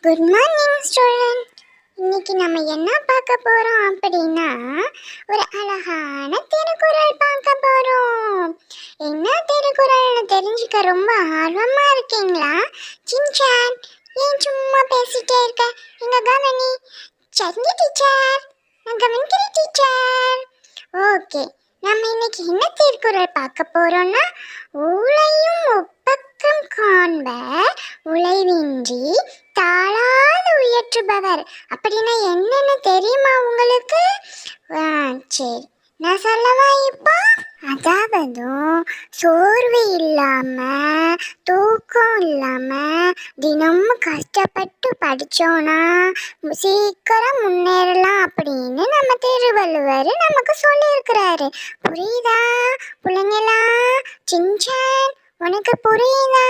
Good morning student இன்னைக்கு நம்ம என்ன பார்க்க போறோம் அப்படின்னா ஒரு அழகான திருக்குறள் பார்க்க போறோம். என்ன திருக்குறள்னு தெரிஞ்சுக்க ரொம்ப ஆர்வமா இருக்கீங்களா? சின்சான் ஏன் சும்மா பேசிட்டே இருக்க? எங்க கவனி. சரி டீச்சர். நான் கவனிக்கிறேன் டீச்சர். ஓகே நம்ம இன்னைக்கு என்ன திருக்குறள் பார்க்க போறோம்னா ஊழையும் ஒப்பக்கம் காண்பர். இன்றி தாளாது உயற்றுபவர். அப்படின்னா என்னன்னு தெரியுமா உங்களுக்கு? சரி. நான் சொல்லவா இப்போ? அதாவது சோர்வு இல்லாமல் தூக்கம் இல்லாமல் தினமும் கஷ்டப்பட்டு படித்தோன்னா சீக்கிரம் முன்னேறலாம் அப்படின்னு நம்ம திருவள்ளுவர் நமக்கு சொல்லியிருக்கிறாரு. புரியுதா? பிள்ளைங்களா சின்சான் உனக்கு புரியுதா?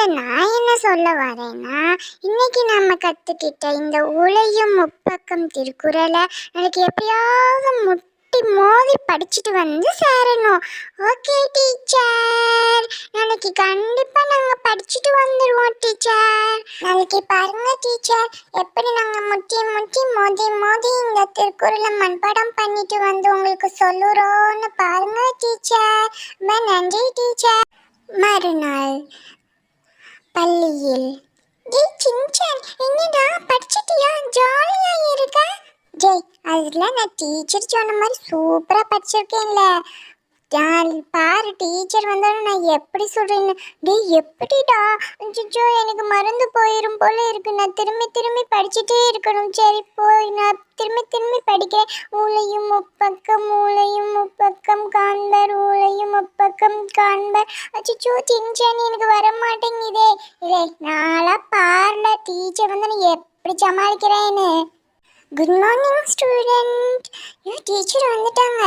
அதனால நான் என்ன சொல்ல வரேன்னா இன்னைக்கு நம்ம கற்றுக்கிட்ட இந்த உலையும் முப்பக்கம் திருக்குறளை எனக்கு எப்படியாவது முட்டி மோதி படிச்சுட்டு வந்து சேரணும். ஓகே டீச்சர் நாளைக்கு கண்டிப்பாக நாங்கள் படிச்சுட்டு வந்துடுவோம் டீச்சர் நாளைக்கு பாருங்க டீச்சர் எப்படி நாங்கள் முட்டி முட்டி மோதி மோதி இந்த திருக்குறளை மண்படம் பண்ணிட்டு வந்து உங்களுக்கு சொல்லுறோம்னு பாருங்க டீச்சர் ரொம்ப நன்றி டீச்சர் மறுநாள். பள்ளியில். ஏய் சின்சான் என்னடா படிச்சிட்டியா? ஜாலியா இருக்க. ஜெய் அதில் நான் டீச்சர் சொன்ன மாதிரி சூப்பராக படிச்சிருக்கேன்ல. பாரு டீச்சர் வந்தாலும் நான் எப்படி சொல்றேன்னு? டேய் எப்படிடா? அச்சோ எனக்கு மறந்து போயிரும் போல இருக்கு. நான் திரும்பி திரும்பி படிச்சுட்டே இருக்கணும். சரி போய் நான் திரும்பி திரும்பி படிக்கிறேன். ஊழையும் முப்பக்கம் ஊழையும் முப்பக்கம் காண்பர் ஊழையும் முப்பக்கம் காண்பர். அச்சோ சின்சான் எனக்கு வர மாட்டேங்குதே இல்லை நாளா பாருடா டீச்சர் வந்து நான் எப்படி சமாளிக்கிறேன்னு? குட் மார்னிங் ஸ்டூடெண்ட் ஐயோ டீச்சர் வந்துட்டாங்க.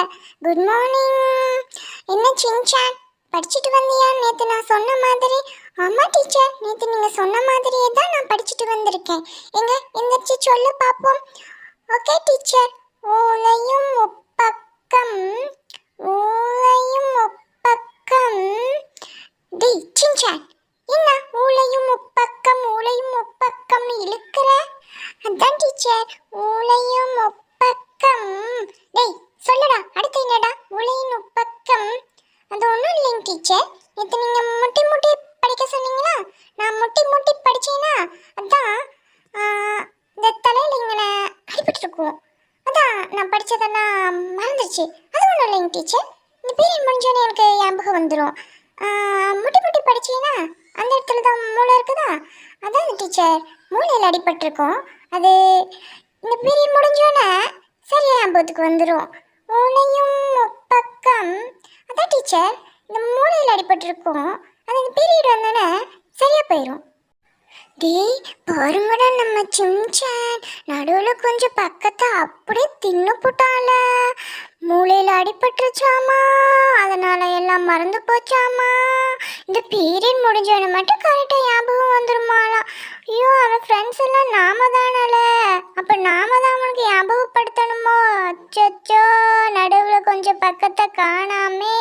குட் மார்னிங் என்ன சின்சான் படிச்சுட்டு வந்தியா? நேற்று நான் சொன்ன மாதிரி. ஆமாம் டீச்சர் நேற்று நீங்கள் சொன்ன மாதிரியே தான் நான் படிச்சுட்டு வந்திருக்கேன். எங்க எந்திரிச்சு சொல்ல பார்ப்போம் ஓகே டீச்சர் ஊழையும் முப்பக்கம். ஊழையும் முப்பக்கம் டேய் சின்சான் என்ன ஊழையும் முப்பக்கம் ஊழையும் முப்பக்கம்னு இழுக்கிற அதான் டீச்சர் ஊழையும் முப்பக்கம் டேய் சொல்லுடா அடுத்து என்னடா? ஊழையும் முப்பக்கம் அது ஒன்றும் இல்லைங்க டீச்சர். நேற்று நீங்கள் முட்டி முட்டி படிக்க சொன்னீங்களா? நான் முட்டி முட்டி படித்தேன்னா அதான் இந்த தலையில் இங்கே அடிபட்டுருக்கும். அதான் நான் படித்ததெல்லாம் மறந்துடுச்சு அது ஒன்றும் இல்லைங்க டீச்சர். இந்த பீரியட் முடிஞ்சோன்னே எனக்கு ஞாபகம் வந்துடும் முட்டி முட்டி படிச்சீங்கன்னா அந்த இடத்துல தான் மூளை இருக்குதா? அதான் டீச்சர். மூளையில் அடிபட்டிருக்கோம். அது இந்த பீரியட் முடிஞ்சோடனே சரியா ஞாபகத்துக்கு வந்துடும் மூளையும் பக்கம். அதான் டீச்சர் இந்த மூளையில் அடிபட்டிருக்கும். அது இந்த பீரியட் வந்தோன்னே சரியாக போயிடும் டேய் பாருங்கடா நம்ம சிம்சான். நடுவில் கொஞ்சம் பக்கத்தை அப்படியே தின்னு போட்டால. மூளையில் அடிபட்டுருச்சாமா? அதனால எல்லாம் மறந்து போச்சாமா? இந்த பீரியட் முடிஞ்சவன மட்டும் கரெக்டாக ஞாபகம் வந்துருமாலாம் ஐயோ அவன் ஃப்ரெண்ட்ஸ் எல்லாம் நாம தானல. அப்போ நாம தான் அவனுக்கு ஞாபகப்படுத்தணுமோ? அச்சோ நடுவில் கொஞ்சம் பக்கத்தை காணாமே.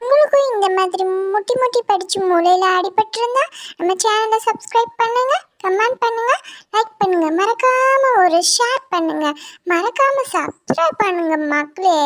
உங்களுக்கும் இந்த மாதிரி முட்டி முட்டி படித்து மூலையில் அடிபட்டிருந்தா நம்ம சேனலை சப்ஸ்கிரைப் பண்ணுங்கள் கமெண்ட் பண்ணுங்கள் லைக் பண்ணுங்கள் மறக்காமல் ஒரு ஷேர் பண்ணுங்கள் மறக்காமல் சப்ஸ்கிரைப் பண்ணுங்க மக்களே.